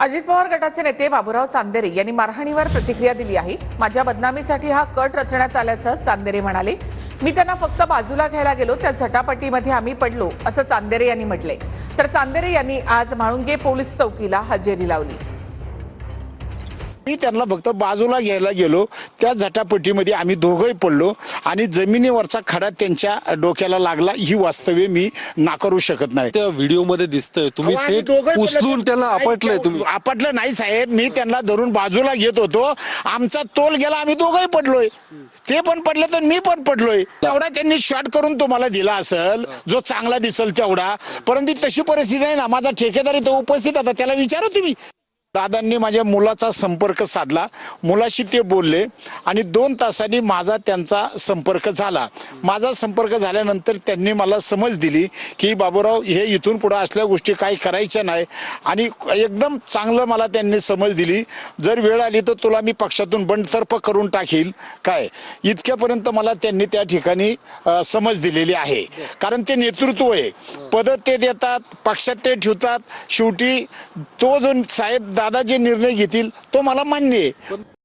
अजित पवार गटाचे नेते बाबुराव चांदेरे यांनी मारहाणीवर प्रतिक्रिया दिली आहे. माझ्या बदनामीसाठी हा कट रचण्यात आल्याचं चांदेरे म्हणाले. मी त्यांना फक्त बाजूला घ्यायला गेलो त्या झटापटीमध्ये आम्ही पडलो असं चांदेरे यांनी म्हटले. तर चांदेरे यांनी आज म्हाळुंगे पोलीस चौकीला हजेरी लावली. मी त्यांना फक्त बाजूला घ्यायला गेलो. त्या झटापटीमध्ये आम्ही दोघंही पडलो आणि जमिनीवरचा खडा त्यांच्या डोक्याला लागला. ही वास्तव्य मी नाकारू शकत नाही. त्या व्हिडिओमध्ये दिसतंय. तुम्ही ते उचलून नाही, आपटलंय तुम्ही. आपटलं नाही साहेब. मी त्यांना धरून बाजूला घेत होतो. आमचा तोल गेला आम्ही दोघंही पडलोय. ते पण पडले तर मी पण पडलोय. तेवढा त्यांनी शॉट करून तुम्हाला दिला असेल. जो चांगला दिसेल तेवढा. परंतु तशी परिस्थिती आहे ना माझा ठेकेदार तो उपस्थित आता त्याला विचारा तुम्ही. दादांनी माझ्या मुलाचा संपर्क साधला. मुलाशी ते बोलले. आणि दोन तासांनी माझा त्यांचा संपर्क झाला. माझा संपर्क झाल्यानंतर त्यांनी मला समज दिली की बाबूराव हे इथून पुढं असल्या गोष्टी काही करायच्या नाही. आणि एकदम चांगलं मला त्यांनी समज दिली. जर वेळ आली तर तुला मी पक्षातून बंडतर्फ करून टाकील. काय? इतक्यापर्यंत मला त्यांनी त्या ठिकाणी समज दिलेली आहे. कारण ते नेतृत्व आहे. पद ते देतात पक्षात ते ठेवतात. शेवटी तो जो साहेब दादा जे निर्णय घेतील तो मला मान्य आहे.